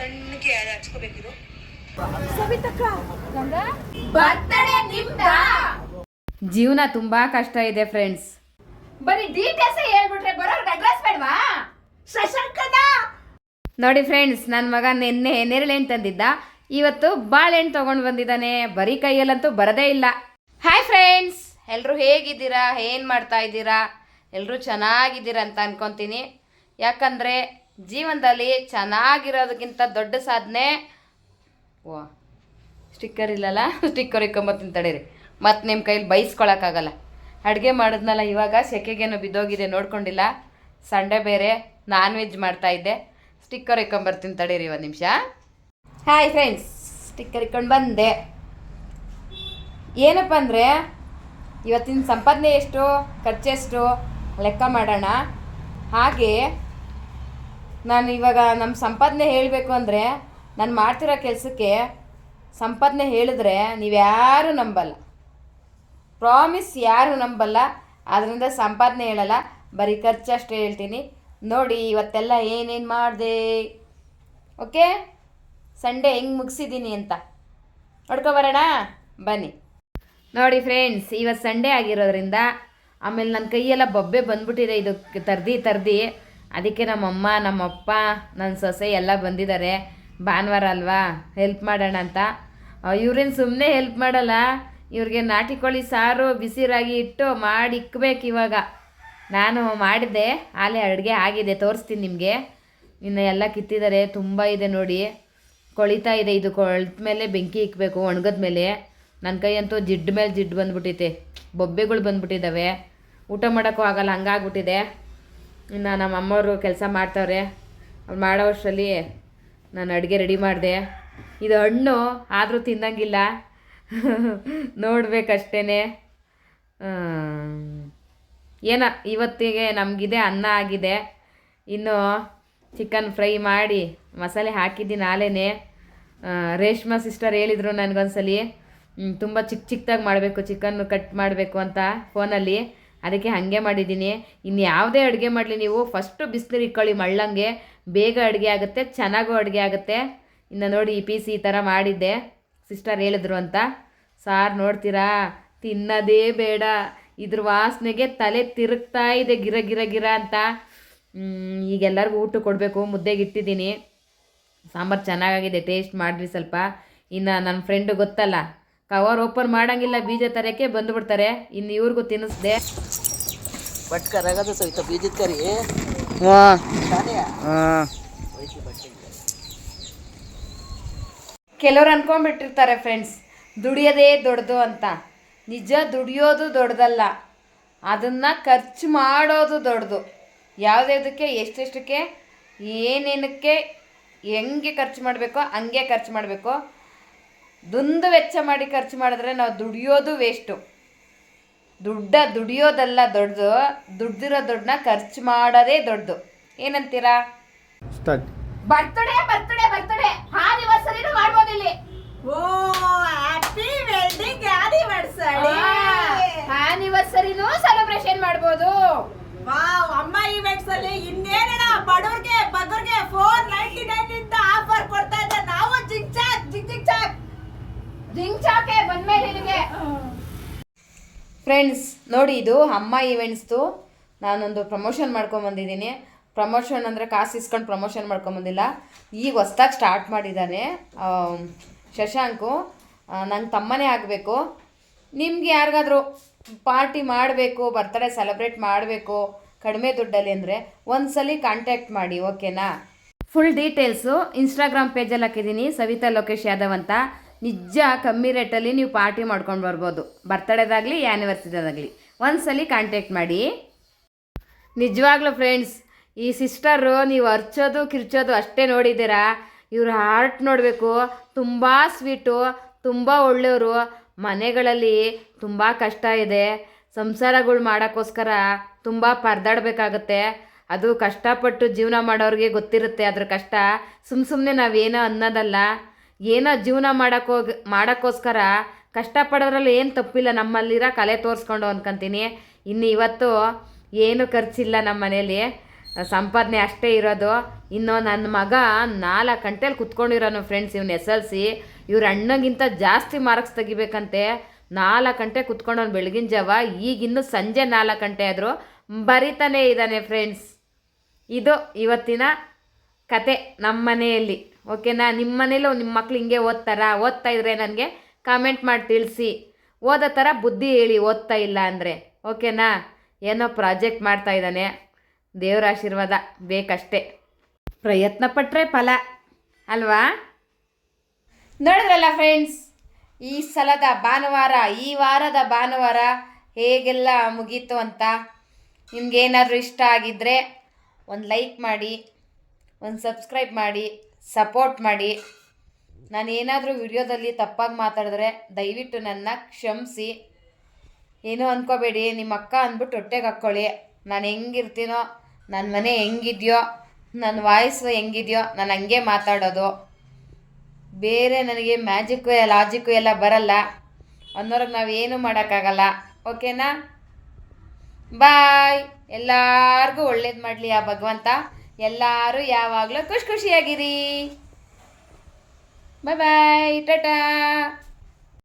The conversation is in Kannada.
ಸಣ್ಣಗೆ ಯಾರು ಹಚ್ಕೋಬೇಕಿದು ಬರ್ತಡೇ ನಿಮ್ದಾ? ಜೀವನ ತುಂಬಾ ಕಷ್ಟ ಇದೆ ಫ್ರೆಂಡ್ಸ್ ಬರೀ ಡೀಟೇಲ್ಸ್ ಹೇಳ್ಬಿಟ್ರೆ ಬರೋರ್ಗೆ ಅಡ್ರೆಸ್ ಬೇಡವಾ? ಶಶಾಂಕನ ನೋಡಿ ಫ್ರೆಂಡ್ಸ್ ನನ್ನ ಮಗ ನಿನ್ನೆ ನೇರಳೆಹಣ್ಣು ತಂದಿದ್ದ. ಇವತ್ತು ಬಾಳೆಹಣ್ಣು ತೊಗೊಂಡು ಬಂದಿದ್ದಾನೆ. ಬರೀ ಕೈಯಲ್ಲಂತೂ ಬರದೇ ಇಲ್ಲ. ಹಾಯ್ ಫ್ರೆಂಡ್ಸ್ ಎಲ್ಲರೂ ಹೇಗಿದ್ದೀರಾ? ಏನು ಮಾಡ್ತಾ ಇದ್ದೀರಾ? ಎಲ್ಲರೂ ಚೆನ್ನಾಗಿದ್ದೀರಾ ಅಂತ ಅನ್ಕೊಂತೀನಿ. ಯಾಕಂದರೆ ಜೀವನದಲ್ಲಿ ಚೆನ್ನಾಗಿರೋದಕ್ಕಿಂತ ದೊಡ್ಡ ಸಾಧನೆ. ಓ ಸ್ಟಿಕ್ಕರ್ ಇಲ್ಲಲ್ಲ? ಸ್ಟಿಕ್ಕರ್ ಇಕ್ಕೊಂಬತ್ತೀನಿ ತಡೀರಿ. ಮತ್ತು ನಿಮ್ಮ ಕೈಲಿ ಬೈಸ್ಕೊಳಕ್ಕಾಗಲ್ಲ. ಅಡುಗೆ ಮಾಡಿದ್ನಲ್ಲ ಇವಾಗ, ಸೆಕೆಗೇನು ಬಿದ್ದೋಗಿದೆ ನೋಡ್ಕೊಂಡಿಲ್ಲ. ಸಂಡೆ ಬೇರೆ ನಾನ್ ವೆಜ್ ಮಾಡ್ತಾ ಇದ್ದೆ. ಸ್ಟಿಕ್ಕರ್ ಇಕ್ಕೊಂಬರ್ತೀನಿ ತಡೀರಿ ಒಂದು ನಿಮಿಷ. ಹಾಯ್ ಫ್ರೆಂಡ್ಸ್ ಸ್ಟಿಕ್ಕರ್ ಇಕ್ಕೊಂಡು ಬಂದೆ. ಏನಪ್ಪ ಅಂದರೆ, ಇವತ್ತಿನ ಸಂಪಾದನೆ ಎಷ್ಟು ಖರ್ಚೆಷ್ಟು ಲೆಕ್ಕ ಮಾಡೋಣ. ಹಾಗೆ ನಾನು ಇವಾಗ ನಮ್ಮ ಸಂಪಾದನೆ ಹೇಳಬೇಕು ಅಂದರೆ ನಾನು ಮಾಡ್ತಿರೋ ಕೆಲಸಕ್ಕೆ ಸಂಪಾದನೆ ಹೇಳಿದ್ರೆ ನೀವ್ಯಾರೂ ನಂಬಲ್ಲ. ಪ್ರಾಮಿಸ್ ಯಾರು ನಂಬಲ್ಲ. ಅದರಿಂದ ಸಂಪಾದನೆ ಹೇಳಲ್ಲ. ಬರೀ ಖರ್ಚಷ್ಟೇ ಹೇಳ್ತೀನಿ. ನೋಡಿ, ಇವತ್ತೆಲ್ಲ ಏನೇನು ಮಾಡಿದೆ? ಓಕೆ ಸಂಡೇ ಹೆಂಗೆ ಮುಗಿಸಿದ್ದೀನಿ ಅಂತ. ನೋಡ್ಕೊಬರೋಣ ಬನ್ನಿ. ನೋಡಿ ಫ್ರೆಂಡ್ಸ್ ಇವತ್ತು ಸಂಡೇ ಆಗಿರೋದ್ರಿಂದ ಆಮೇಲೆ ನನ್ನ ಕೈಯೆಲ್ಲ ಬೊಬ್ಬೆ ಬಂದ್ಬಿಟ್ಟಿದೆ. ಇದಕ್ಕೆ ತರ್ದಿ ತರ್ದಿ. ಅದಕ್ಕೆ ನಮ್ಮಮ್ಮ, ನಮ್ಮಪ್ಪ ನನ್ನ ಸೊಸೆ ಎಲ್ಲ ಬಂದಿದ್ದಾರೆ. ಭಾನುವಾರ ಅಲ್ವಾ? ಹೆಲ್ಪ್ ಮಾಡೋಣ ಅಂತ. ಇವ್ರೇನು ಸುಮ್ಮನೆ ಹೆಲ್ಪ್ ಮಾಡಲ್ಲ. ಇವ್ರಿಗೆ ನಾಟಿ ಕೋಳಿ ಸಾರು, ಬಿಸಿ ರಾಗಿ ಇಟ್ಟು ಮಾಡಿ ಇಕ್ಬೇಕು ಇವಾಗ. ನಾನು ಮಾಡಿದ್ದೆ. ಆಲೇ ಅಡುಗೆ ಆಗಿದೆ. ತೋರಿಸ್ತೀನಿ ನಿಮಗೆ. ಇನ್ನು ಎಲ್ಲ ಕಿತ್ತಿದ್ದಾರೆ. ತುಂಬ ಇದೆ ನೋಡಿ. ಕೊಳಿತಾ ಇದೆ ಇದು. ಕೊಳ್ತ ಮೇಲೆ ಬೆಂಕಿ ಇಕ್ಕಬೇಕು ಒಣಗದ ಮೇಲೆ ನನ್ನ ಕೈಯಂತೂ ಜಿಡ್ಡು ಮೇಲೆ ಜಿಡ್ಡು ಬಂದ್ಬಿಟ್ಟೈತೆ ಬೊಬ್ಬೆಗಳು ಬಂದ್ಬಿಟ್ಟಿದ್ದಾವೆ. ಊಟ ಮಾಡೋಕ್ಕೂ ಆಗಲ್ಲ. ಹಂಗಾಗ್ಬಿಟ್ಟಿದೆ. ಇನ್ನು ನಮ್ಮ ಅಮ್ಮವರು ಕೆಲಸ ಮಾಡ್ತವ್ರೆ. ಅವ್ರು ನಾನು ಅಡುಗೆ ರೆಡಿ ಮಾಡಿದೆ. ಇದು ಹಣ್ಣು, ಆದರೂ ತಿನ್ನಂಗಿಲ್ಲ ನೋಡ್ಬೇಕಷ್ಟೇ ಏನ, ಇವತ್ತಿಗೆ ನಮಗಿದೆ ಅನ್ನ ಆಗಿದೆ. ಇನ್ನು ಚಿಕನ್ ಫ್ರೈ ಮಾಡಿ ಮಸಾಲೆ ಹಾಕಿದ್ದೀನಿ ಆಲೇ ರೇಷ್ಮ ಸಿಸ್ಟರ್ ಹೇಳಿದರು ನನಗೊಂದ್ಸಲಿ. ತುಂಬ ಚಿಕ್ಕ ಚಿಕ್ಕದಾಗಿ ಮಾಡಬೇಕು ಚಿಕನ್ನು ಕಟ್ ಮಾಡಬೇಕು ಅಂತ ಫೋನಲ್ಲಿ ಅದಕ್ಕೆ ಹಾಗೆ ಮಾಡಿದ್ದೀನಿ. ಇನ್ನು ಯಾವುದೇ ಅಡುಗೆ ಮಾಡಲಿ ನೀವು ಫಸ್ಟು ಬಿಸಿನೀರು ಇಕ್ಕೊಳ್ಳಿ ಮಳ್ಳಂಗೆ. ಬೇಗ ಅಡುಗೆ ಆಗುತ್ತೆ, ಚೆನ್ನಾಗೂ ಅಡುಗೆ ಆಗುತ್ತೆ. ಇನ್ನು ನೋಡಿ ಈ ಪೀಸ್ ಈ ಥರ ಮಾಡಿದ್ದೆ. ಸಿಸ್ಟರ್ ಹೇಳಿದ್ರು ಅಂತ. ಸಾರ್ ನೋಡ್ತೀರಾ? ತಿನ್ನೋದೇ ಬೇಡ. ಇದ್ರ ವಾಸನೆಗೆ ತಲೆ ತಿರುಗ್ತಾ ಇದೆ ಗಿರ ಗಿರ ಗಿರ ಅಂತ. ಈಗ ಎಲ್ಲರಿಗೂ ಊಟ ಕೊಡಬೇಕು, ಮುದ್ದೆಗೆ ಇಟ್ಟಿದ್ದೀನಿ. ಸಾಂಬಾರು ಚೆನ್ನಾಗಾಗಿದೆ ಟೇಸ್ಟ್ ಮಾಡಿರಿ ಸ್ವಲ್ಪ. ಇನ್ನು ನನ್ನ ಫ್ರೆಂಡು ಗೊತ್ತಲ್ಲ. ಕವರ್ ಓಪನ್ ಮಾಡಂಗಿಲ್ಲ ಬೀಜ ತರಕ್ಕೆ ಬಂದುಬಿಡ್ತಾರೆ. ಇನ್ನು ಇವ್ರಿಗೂ ತಿನ್ನಿಸ್ದೆ. ಬಟ್ ಕರಗದ ಸವಿತ ಬೀಜದ ಕರಿ. ಕೆಲವ್ರು ಅನ್ಕೊಂಡ್ಬಿಟ್ಟಿರ್ತಾರೆ ಫ್ರೆಂಡ್ಸ್ ದುಡಿಯೋದೇ ದೊಡ್ಡದು ಅಂತ. ನಿಜ ದುಡಿಯೋದು ದೊಡ್ಡದಲ್ಲ. ಅದನ್ನು ಖರ್ಚು ಮಾಡೋದು ದೊಡ್ಡದು. ಯಾವುದ್ಯಾವುದಕ್ಕೆ ಎಷ್ಟೆಷ್ಟಕ್ಕೆ ಏನೇನಕ್ಕೆ ಹೆಂಗೆ ಖರ್ಚು ಮಾಡಬೇಕೋ ಹಂಗೆ ಖರ್ಚು ಮಾಡಬೇಕು. ದುಂದು ವೆಚ್ಚ ಮಾಡಿ ಖರ್ಚು ಮಾಡಿದ್ರೆ ನಾವು ದುಡಿಯೋದು ವೇಸ್ಟು ದುಡ್ಡ ದುಡಿಯೋದಲ್ಲ ದೊಡ್ಡದು ದುಡ್ದಿರೋ ದುಡ್ಡನ್ನ ಖರ್ಚು ಮಾಡೋದೇ ದೊಡ್ಡದು ಏನಂತೀರಾ? Start birthday birthday birthday. ಆನಿವರ್ಸರಿನೂ ಮಾಡ್ಬೋದು ಇಲ್ಲಿ. ಓ ಹ್ಯಾಪಿ ವೆಡ್ಡಿಂಗ್ ಆನಿವರ್ಸರಿ ಆನಿವರ್ಸರಿನೂ ಸೆಲೆಬ್ರೇಷನ್ ಮಾಡ್ಬೋದು. ವಾವ್ ಅಮ್ಮ ಇವೆಂಟ್ಸ್ ಅಲ್ಲಿ ಇನ್ನೇನಣ್ಣ ಬಡವ್ರಿಗೆ ಬಗ್ಗರ್ಗೆ ಫೋರ್ ನೈಂಟಿ ಫ್ರೆಂಡ್ಸ್ ನೋಡಿ ಇದು ಅಮ್ಮ ಈವೆಂಟ್ಸ್ದು ನಾನೊಂದು ಪ್ರಮೋಷನ್ ಮಾಡ್ಕೊಂಬಂದಿದ್ದೀನಿ ಪ್ರಮೋಷನ್ ಅಂದರೆ ಕಾಸು ಇಸ್ಕೊಂಡು ಪ್ರಮೋಷನ್ ಮಾಡ್ಕೊಂಬಂದಿಲ್ಲ ಈಗ ಹೊಸ್ದಾಗಿ ಸ್ಟಾರ್ಟ್ ಮಾಡಿದ್ದಾನೆ ಶಶಾಂಕು. ನಂಗೆ ತಮ್ಮನೇ ಆಗಬೇಕು. ನಿಮ್ಗೆ ಯಾರಿಗಾದ್ರೂ ಪಾರ್ಟಿ ಮಾಡಬೇಕು ಬರ್ತಡೇ ಸೆಲೆಬ್ರೇಟ್ ಮಾಡಬೇಕು, ಕಡಿಮೆ ದುಡ್ಡಲ್ಲಿ ಅಂದರೆ ಒಂದ್ಸಲಿ ಕಾಂಟ್ಯಾಕ್ಟ್ ಮಾಡಿ ಓಕೆನಾ ಫುಲ್ ಡೀಟೇಲ್ಸು ಇನ್ಸ್ಟಾಗ್ರಾಮ್ ಪೇಜಲ್ಲಿ ಹಾಕಿದ್ದೀನಿ. ಸವಿತಾ ಲೋಕೇಶ್ ಯಾದವ್ ಅಂತ. ನಿಜ ಕಮ್ಮಿ ರೇಟಲ್ಲಿ ನೀವು ಪಾರ್ಟಿ ಮಾಡ್ಕೊಂಡು ಬರ್ಬೋದು. ಬರ್ತಡೇದಾಗಲಿ ಆ್ಯನಿವರ್ಸರಿದಾಗಲಿ ಸಲ ಕಾಂಟ್ಯಾಕ್ಟ್ ಮಾಡಿ. ನಿಜವಾಗ್ಲೂ ಫ್ರೆಂಡ್ಸ್ ಈ ಸಿಸ್ಟರು ನೀವು ಅರ್ಚೋದು, ಕಿರ್ಚೋದು ಅಷ್ಟೇ ನೋಡಿದ್ದೀರಾ? ಇವ್ರ ಹಾರ್ಟ್ ನೋಡಬೇಕು. ತುಂಬ ಸ್ವೀಟು ತುಂಬ ಒಳ್ಳೆಯವರು. ಮನೆಗಳಲ್ಲಿ ತುಂಬ ಕಷ್ಟ ಇದೆ. ಸಂಸಾರಗಳು ಮಾಡೋಕ್ಕೋಸ್ಕರ ತುಂಬ ಪರದಾಡಬೇಕಾಗತ್ತೆ. ಅದು ಕಷ್ಟಪಟ್ಟು ಜೀವನ ಮಾಡೋರಿಗೆ ಗೊತ್ತಿರುತ್ತೆ. ಅದ್ರ ಕಷ್ಟ ಸುಮ್ಮ ಸುಮ್ಮನೆ ನಾವೇನೋ ಅನ್ನೋದಲ್ಲ. ಏನೋ ಜೀವನ ಮಾಡೋಕ್ಕೋಗಿ ಮಾಡೋಕ್ಕೋಸ್ಕರ ಕಷ್ಟಪಡೋದ್ರಲ್ಲಿ ಏನು ತಪ್ಪಿಲ್ಲ. ನಮ್ಮಲ್ಲಿರೋ ಕಲೆ ತೋರಿಸ್ಕೊಂಡು ಅಂದ್ಕೊಂತೀನಿ ಇನ್ನು ಇವತ್ತು ಏನು ಖರ್ಚಿಲ್ಲ ನಮ್ಮ ಮನೇಲಿ. ಸಂಪಾದನೆ ಅಷ್ಟೇ ಇರೋದು. ಇನ್ನು ನನ್ನ ಮಗ ನಾಲ್ಕು ಗಂಟೆಲಿ ಕುತ್ಕೊಂಡಿರೋನು ಫ್ರೆಂಡ್ಸ್ ಇವ್ನು ಎಸ್ ಎಲ್ ಸಿ ಇವ್ರ ಅಣ್ಣಗಿಂತ ಜಾಸ್ತಿ ಮಾರ್ಕ್ಸ್ ತೆಗಿಬೇಕಂತೆ. ನಾಲ್ಕು ಗಂಟೆ ಕುತ್ಕೊಂಡವ್ನು ಬೆಳಗಿನ ಜಾವ. ಈಗಿನ್ನೂ ಸಂಜೆ ನಾಲ್ಕು ಗಂಟೆ ಆದರೂ ಬರಿತಾನೇ ಇದ್ದಾನೆ ಫ್ರೆಂಡ್ಸ್ ಇದು ಇವತ್ತಿನ ಕತೆ ನಮ್ಮ ಮನೆಯಲ್ಲಿ. ಓಕೆನಾ? ನಿಮ್ಮ ಮನೇಲೂ ನಿಮ್ಮ ಮಕ್ಳು ಹಿಂಗೆ ಓದ್ತಾರಾ? ಓದ್ತಾ ಇದ್ರೆ ನನಗೆ ಕಾಮೆಂಟ್ ಮಾಡಿ ತಿಳಿಸಿ. ಓದೋ ಥರ ಬುದ್ಧಿ ಹೇಳಿ ಓದ್ತಾ ಇಲ್ಲ ಅಂದರೆ. ಓಕೆನಾ? ಏನೋ ಪ್ರಾಜೆಕ್ಟ್ ಮಾಡ್ತಾ ಇದ್ದಾನೆ. ದೇವರ ಆಶೀರ್ವಾದ ಬೇಕಷ್ಟೇ. ಪ್ರಯತ್ನ ಪಟ್ಟರೆ ಫಲ. ಅಲ್ವಾ? ನೋಡಿದ್ರಲ್ಲ ಫ್ರೆಂಡ್ಸ್ ಈ ಸಲದ ಭಾನುವಾರ, ಈ ವಾರದ ಭಾನುವಾರ ಹೇಗೆಲ್ಲ ಮುಗೀತು ಅಂತ? ನಿಮ್ಗೇನಾದರೂ ಇಷ್ಟ ಆಗಿದ್ದರೆ ಒಂದು ಲೈಕ್ ಮಾಡಿ, ಒಂದು ಸಬ್ಸ್ಕ್ರೈಬ್ ಮಾಡಿ. ಸಪೋರ್ಟ್ ಮಾಡಿ. ನಾನು ಏನಾದರೂ ವಿಡಿಯೋದಲ್ಲಿ ತಪ್ಪಾಗಿ ಮಾತಾಡಿದ್ರೆ ದಯವಿಟ್ಟು ನನ್ನ ಕ್ಷಮಿಸಿ. ಏನೂ ಅಂದ್ಕೋಬೇಡಿ ನಿಮ್ಮ ಅಕ್ಕ ಅಂದ್ಬಿಟ್ಟು ಹೊಟ್ಟೆಗೆ ಹಾಕ್ಕೊಳ್ಳಿ. ನಾನು ಹೆಂಗಿರ್ತೀನೋ ನನ್ನ ಮನೆ ಹೆಂಗಿದೆಯೋ ನನ್ನ ವಾಯ್ಸು ಹೆಂಗಿದೆಯೋ, ನಾನು ಹಂಗೆ ಮಾತಾಡೋದು. ಬೇರೆ ನನಗೆ ಮ್ಯಾಜಿಕ್ಕು, ಲಾಜಿಕ್ಕು ಎಲ್ಲ ಬರಲ್ಲ. ಅನ್ನೋರಿಗೆ ನಾವು ನಾವೇನು ಮಾಡೋಕ್ಕಾಗಲ್ಲ. ಓಕೆನಾ? ಬಾಯ್. ಎಲ್ಲರಿಗೂ ಒಳ್ಳೇದು ಮಾಡಲಿ ಆ ಭಗವಂತ. ಎಲ್ಲರೂ ಯಾವಾಗಲೂ ಖುಷಿ ಖುಷಿಯಾಗಿರಿ. ಬಾಯ್ ಬಾಯ್ ಟಾಟಾ